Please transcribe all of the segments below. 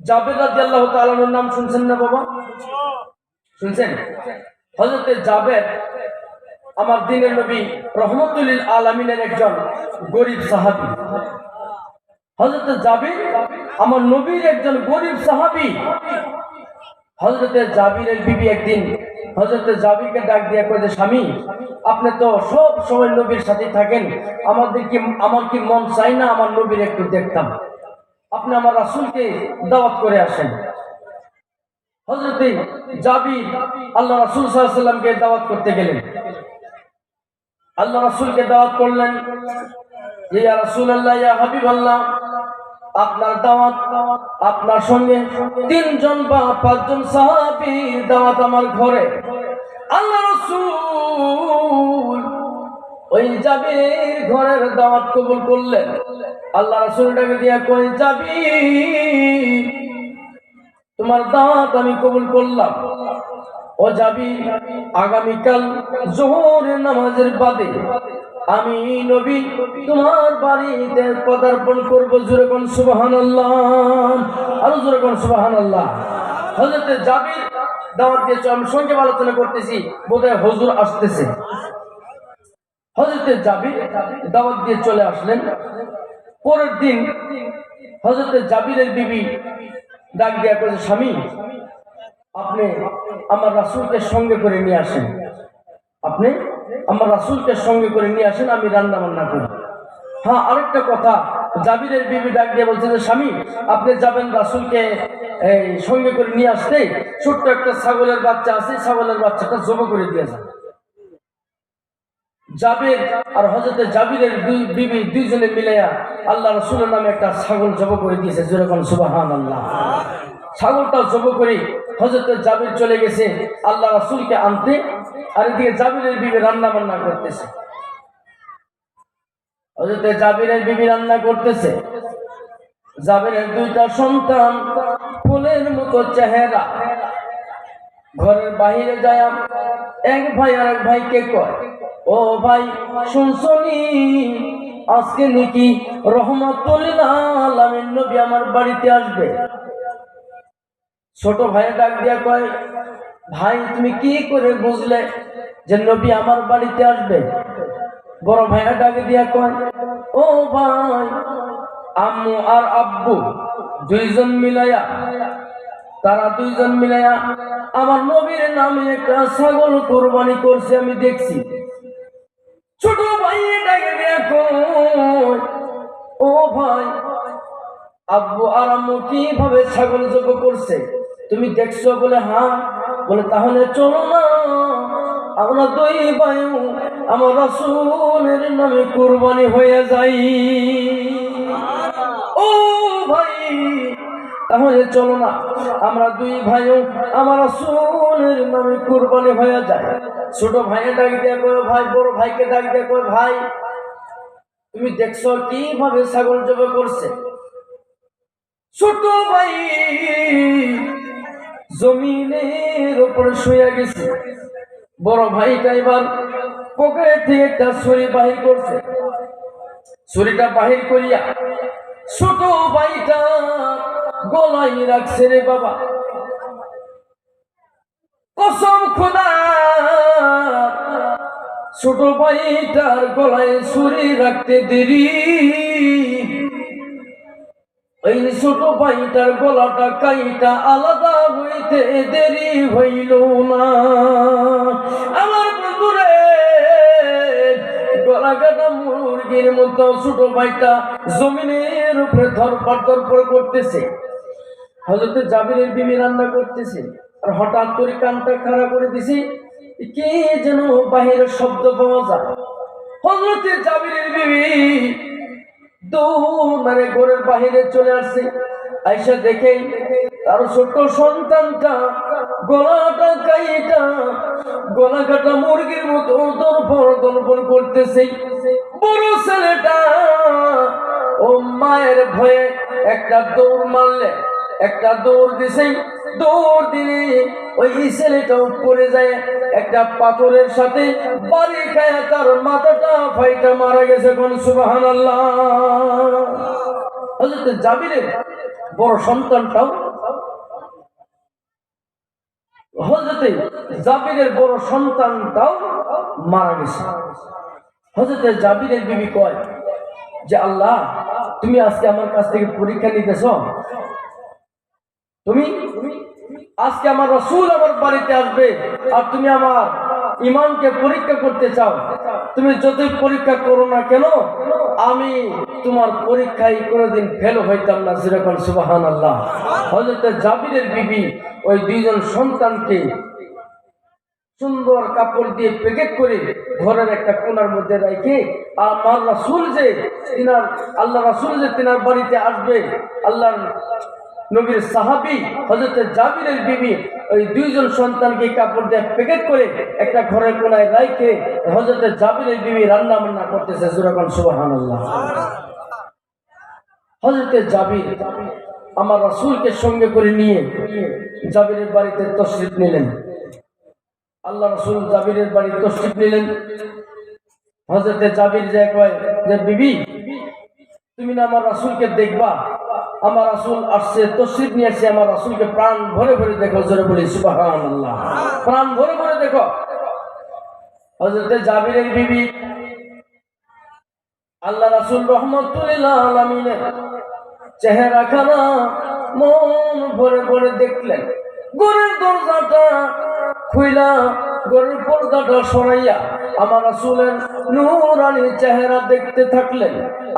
জাবের রাজি নাম শুনছেন না বাবা? শুনছেন? আমার দিনের নবী একজন গরিব সাহাবি। হজরতে জাবির আমার নবীর একজন সাহাবি। জাবিরের বিবি একদিন হজরতে জাবিরকে ডাক দিয়া কয়ে স্বামী, আপনি তো সব সময় নবীর সাথে থাকেন। আমাদের কি আমার কি মন চাই না? আমার নবীর একটু দেখতাম। আপনি আমার রাসুলকে দাওয়াত করে আসেন। আল্লাহ রাসুল সাল্লামকে দাওয়াত করতে গেলেন। আল্লাহ রাসুলকে দাওয়াত করলেন যে ইয়া রাসূলুল্লাহ, ইয়া হাবিবাল্লাহ, আপনার দাওয়াত, আপনার সঙ্গে তিনজন বা পাঁচজন সাহাবীর দাওয়াত আমার ঘরে। আল্লাহ রাসূল ওই জাবির ঘরের দাওয়াত কবুল করলেন। আল্লাহ রাসূলটাকে দিয়া কই যাবি তোমার দাওয়াত আমি কবুল করলাম। ও যাবি আগামীকাল জোহরের নামাজের বাদে আমি নবী তোমার বাড়িতে পদার্পণ করব জোরে কোন সুবাহান আল্লাহ আরও জোরে কোন সুবাহান আল্লাহ হজরতে জাবির দাওয়াত দিয়েছে, আমি সঙ্গে আলোচনা করতেছি, বোধহয় হজুর আসতেছে। হজরতে জাবির দাওয়াত দিয়ে চলে আসলেন। পরের দিন হজরতে জাবিরের বিবি ডাক দিয়া করেছে স্বামী, আপনি আমার রাসুলকে সঙ্গে করে নিয়ে আসেন। আপনি আমার রাসুলকে সঙ্গে করে নিয়ে আসেন, আমি রান্না বান্না করি। হ্যাঁ আরেকটা কথা, জাবিরের বিবি ডাক দিয়ে বলছে যে, স্বামী, আপনি যাবেন রাসুলকে সঙ্গে করে নিয়ে আসতে। ছোট্ট একটা ছাগলের বাচ্চা আছে, ছাগলের বাচ্চাটা জমা করে দিয়ে যান। জাবির আর হজরতে জাবিরের দুই বিবি দুইজনে মিলাইয়া আল্লাহ রসুলের নামে একটা ছাগল জব করে দিয়েছে। যেরকম সুবাহান আল্লাহ ছাগলটা জব করে হজরতে জাবির চলে গেছে। আল্লাহ রসুলকে আনতে আর এদিকে জাবিরের বিবি রান্না বান্না করতেছে। হজরতে জাবিরের বিবি রান্না করতেছে। জাবিরের দুইটা সন্তান ফুলের মতো চেহারা। ঘরের বাহিরে যায় এক ভাই আর এক ভাইকে কয় ও ভাই শুনছনি আজকে নাকি রহমতুল্লাহ নবী আমার বাড়িতে আসবে। ছোট ভাইয়ের ডাক দিয়া কয়, ভাই, তুমি কি করে বুঝলে যে নবী আমার বাড়িতে আসবে? বড় ভাইয়া ডাক দিয়া কয়, ও ভাই, আম্মু আর আব্বু দুইজন মিলাইয়া, তারা দুইজন মিলাইয়া আমার নবীর নামে একটা ছাগল কোরবানি করছে, আমি দেখছি। ছোট ভাই ডাকে দেখো ও ভাই, আব্বু আর আম্মু কীভাবে ছাগল যোগ্য করছে? তুমি দেখছ বলে হ্যাঁ? বলে তাহলে চলো না। আমরা দই বায়ু আমার রসুলের নামে কুরবানি হয়ে যাই। তাহলে চলো না, আমরা দুই ভাইও আমার রসুলের নামে কুরবানি হয়ে যায়। ছোট ভাইয়ের ডাক কয়, ভাই, বড় ভাইকে ডাক কয়, ভাই, তুমি দেখছ কীভাবে ছাগল জবে করছে? ছোট ভাই জমিনের উপরে শুয়ে গেছে। বড় ভাইটা এবার পকেট থেকে একটা ছুরি বাহির করছে। ছুরিটা বাহির করিয়া ছোট ভাইটা গলাই রাখছে রে বাবা। কসম খোদা। ছোট ভাইটার গলায় ছুরি রাখতে দেরি। এই ছোট ভাইটার গলাটা কাইটা আলাদা হইতে দেরি হইল না। আমার বন্ধুরে গলা কাটা মুরগির মতো ছোট ভাইটা জমিনের উপরে ধরপড় ধরপড় করতেছে। হজরতে জাবিরের বিবি রান্না করতেছে, আর হঠাৎ করে কানটা খাড়া করে দিছি কে যেন বাহিরের শব্দ পাওয়া যায়। হজরতে জাবিরের বিবি মানে ঘরের বাহিরে চলে আসছে। আইসা দেখেই তার ছোট্ট সন্তানটা গলাটা কাইটা গলা কাটা মুরগির মতো দরপড় দরপড় করতেছে। বড় ছেলেটা ও মায়ের ভয়ে একটা দৌড় মারলে। একটা দৌড় দিছে, দৌড় দিলে ওই ছেলেটা পড়ে যায়, একটা পাথরের সাথে বাড়ি খায়, তার মাথাটা ফাইটা মারা গেছে কোন সুবাহান হজরত জাবিরের বড় সন্তানটাও হজরতে জাবিরের বড় সন্তানটাও মারা গেছে। হজরতে জাবিরের বিবি কয় যে, আল্লাহ, তুমি আজকে আমার কাছ থেকে পরীক্ষা নিতেছ? তুমি আজকে আমার রসুল আমার বাড়িতে আসবে আর তুমি আমার ইমানকে পরীক্ষা করতে চাও। তুমি যতই পরীক্ষা করো না কেন? আমি তোমার পরীক্ষায় কোনোদিন ফেল হইতাম না যেরকম সুবাহান আল্লাহ হজরত জাবিরের বিবি ওই দুইজন সন্তানকে সুন্দর কাপড় দিয়ে প্যাকেট করে ঘরের একটা কোনার মধ্যে রেখে আমার রাসুল যে তিনার আল্লাহ রাসুল যে তিনার বাড়িতে আসবে, আল্লাহর নবীর সাহাবি হজরত জাবিরের বিবি ওই দুইজন সন্তানকে কাপড় দিয়ে প্যাকেট করে একটা ঘরের কোনায় রাইখে হজরত জাবিরের বিবি রান্না বান্না করতেছে। সুরাকান সুবাহান হজরত জাবির আমার রাসুলকে সঙ্গে করে নিয়ে জাবিরের বাড়িতে তশরিফ নিলেন। আল্লাহ রসুল জাবিরের বাড়ি তসরিফ নিলেন। হজরতে জাবির যে কয় যে, বিবি, তুমি না আমার রাসুলকে দেখবা? আমার রাসুল আসছে তসিদ নিয়ে আসছে, আমার রাসুলকে প্রাণ ভরে ভরে দেখো, জোরে বলি সুবাহান আল্লাহ প্রাণ ভরে ভরে দেখো। হজরতে জাবিরের বিবি, আল্লাহ রাসুল রহমতুল্লাহ আলমিনের চেহারা খানা মন ভরে ভরে দেখলেন। গরের দরজাটা খুইলা, গরের পর্দাটা সরাইয়া আমার রাসূলের নূরানি চেহারা দেখতে থাকলেন।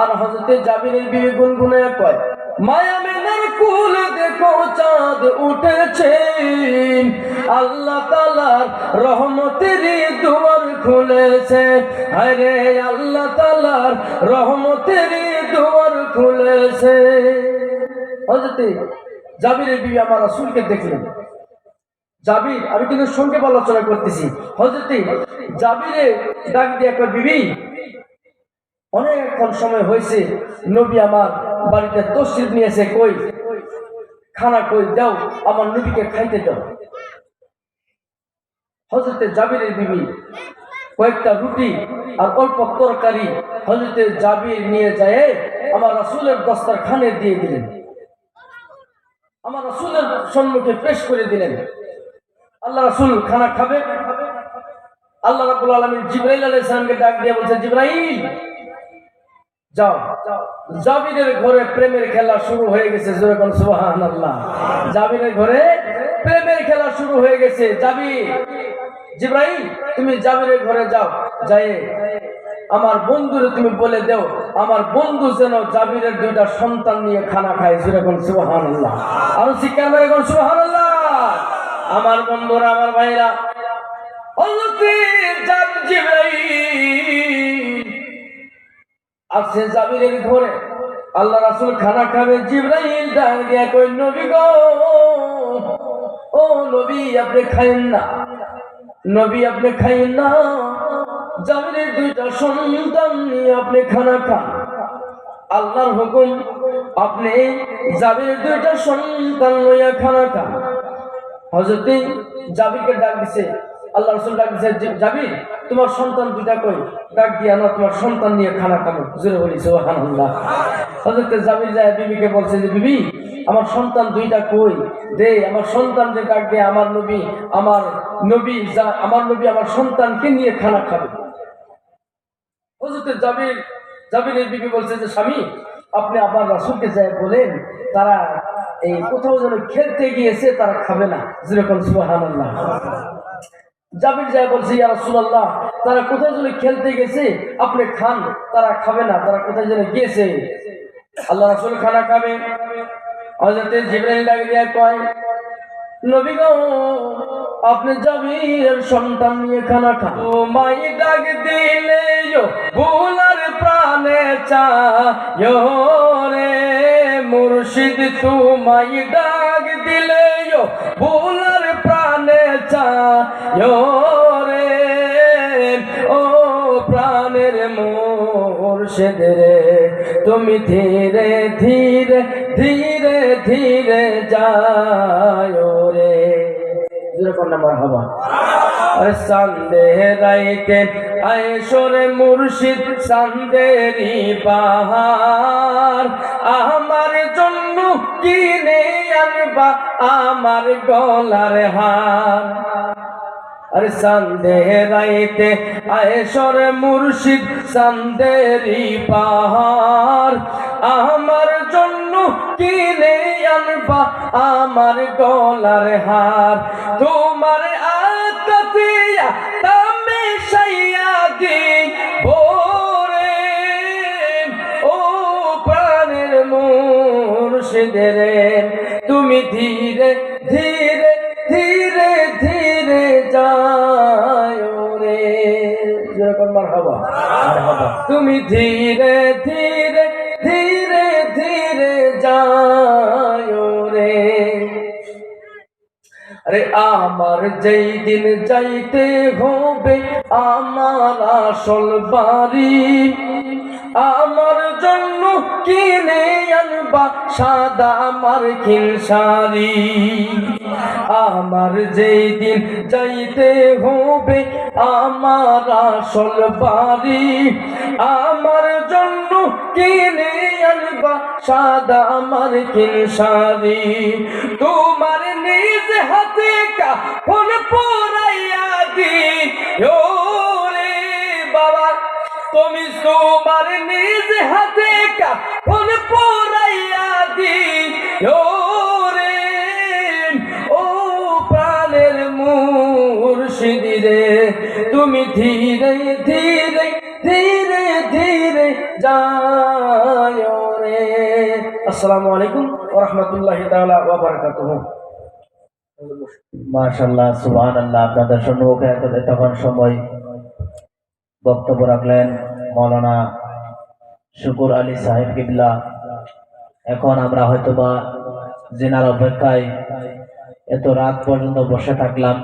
আর হযরতে জাবিরের বিবি গুনগুনে কয় মায়া মেনার কুল দেখো, চাঁদ উঠেছে। আল্লাহ তালার রহমতের দুয়ার খুলেছে। আরে আল্লাহ তালার রহমতের দুয়ার খুলেছে। হজরতে জাবিরের বিবি আমার রাসূলকে দেখলেন। জাবির, আমি কিন্তু সঙ্গে আলোচনা করতেছি। হজরতে জাবিরে ডাক দিয়ে একটা বিবি, অনেকক্ষণ সময় হয়েছে, নবী আমার বাড়িতে তসরিফ নিয়েছে কই, খানা কই দাও, আমার নবীকে খাইতে দাও। হজরতে জাবিরের বিবি, কয়েকটা রুটি আর অল্প তরকারি হজরতে জাবির নিয়ে যায় আমার রাসুলের দস্তার খানে দিয়ে দিলেন। আমার রাসুলের সম্মুখে পেশ করে দিলেন। আল্লাহ রাসুল খানা খাবে। আল্লাহ রাবুল আলমী জিব্রাইল আলাইহিস সালামকে ডাক দিয়ে বলছে জিব্রাইল যাও। জাবিরের ঘরে প্রেমের খেলা শুরু হয়ে গেছে জাবিরের ঘরে প্রেমের খেলা শুরু হয়ে গেছে যাবি জিব্রাইল, তুমি জাবিরের ঘরে যাও। যাই আমার বন্ধুরে তুমি বলে দেও, আমার বন্ধু যেন জাবিরের দুইটা সন্তান নিয়ে খানা খায় যেরকম সুবাহান আল্লাহ আর শিক্ষা মেরে আল্লাহ আমার বন্ধুরা, আমার ভাইরা জান জিব্রাইল আসছে জাবিরের ঘরে আল্লাহ রাসুল খানা খাবে, জিব্রাইল ডাক কই নবী গো, ও নবী, আপনি খাইন না। নবী, আপনি খাইন না। জাবিরের দুইটা সন্তান নিয়ে আপনি খানা খান। আল্লাহর হুকুম, আপনি জাবিরের দুইটা সন্তান লইয়া খানা খান। হজরতে জাবিরকে ডাক দিছে, আল্লাহ রসুল ডাক দিছে, জাবির তোমার সন্তান দুইটা কই? ডাক দিয়া না, তোমার সন্তান নিয়ে খানা খাব জোরে বলি জাবির যায় বিবিকে বলছে যে, বিবি, আমার সন্তান দুইটা কই? দে, আমার সন্তান যে ডাক দিয়ে, আমার নবী আমার নবী যা- আমার নবী আমার সন্তানকে নিয়ে খানা খাবে। হজরতে জাবির, জাবিরের বিবি বলছে যে, স্বামী, আপনি আপনার রাসুলকে যায় বলেন, তারা এই কোথাও যেন খেলতে গিয়েছে, তারা খাবে না। যেরকম সুবহানাল্লাহ। জাবির যায় বলছে, ইয়া রাসূলুল্লাহ, তারা কোথাও যেন খেলতে গেছে, আপনি খান, তারা খাবে না, তারা কোথায় যেন গিয়েছে। আল্লাহ রাসূল খানা খাবে। হযরতে জিবরাইল ডাক দিয়া কয়, নবী গো, আপনি জাবির সন্তান নিয়ে খানা খান। ও মাই ডাক দিলে ভুলার প্রাণে চায় রে মুর্শিদ তোমাই ডাক দিলে ভুলার প্রাণে রে ও প্রাণের মুর্শিদ তুমি ধীরে ধীরে ধীরে ধীরে যায় রে যেরকম নাম্বার হবা সন্দেহ রাইতে আয়েশরে মুর্শিদ সন্দেরি বাহার আমার জন্য কিনে আনবা আমার গলার হার? আর সন্দেহ রাইতে আয়েশর মুর্শিদ সন্দেরি পাহাড়, আমার জন্য কিনে আনবা আমার গলার হার? তোমার সাইয়া দি ভোরে ও প্রাণের মুর্শিদের। তুমি ধীরে ধীরে ধীরে ধীরে যায় রে। যেরকম মার হবা তুমি ধীরে ধীরে আমার যেই দিন যাইতে হবে, আমার আসল বাড়ি। আমার জন্য কিনে আনবা সাদা আমার খিলসারি আমার যেই দিন যাইতে হবে, আমার আসল বাড়ি। আমার জন্য কিনে আনবা সাদা আমার খিলসারি তোমার নিজ কাফন পরাইয়া দি ও রে বাবা, তুমি তোমার নিজ হাতে কাফন পরাইয়া দি ও রে ও প্রাণের মুর্শিদি রে, তুমি ধীরে ধীরে ধীরে ধীরে যায় রে। আসসালামু আলাইকুম ওয়া রাহমাতুল্লাহি তাআলা মাশাল্লাহ সুবহান আল্লাহ আপনাদের তখন সময় বক্তব্য রাখলেন মৌলানা শুকুর আলী সাহেব কিবলা। এখন আমরা হয়তোবা জেনার অপেক্ষায় এত রাত পর্যন্ত বসে থাকলাম।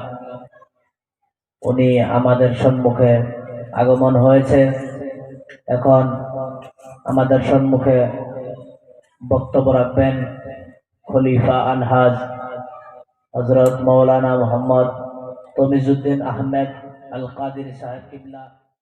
উনি আমাদের সম্মুখে আগমন হয়েছে। এখন আমাদের সম্মুখে বক্তব্য রাখবেন খলিফা আলহাজ হজরত মৌলানা মোহাম্মদ তমিজুদ্দিন আহমেদ আল কাদির সাহেব কিবলা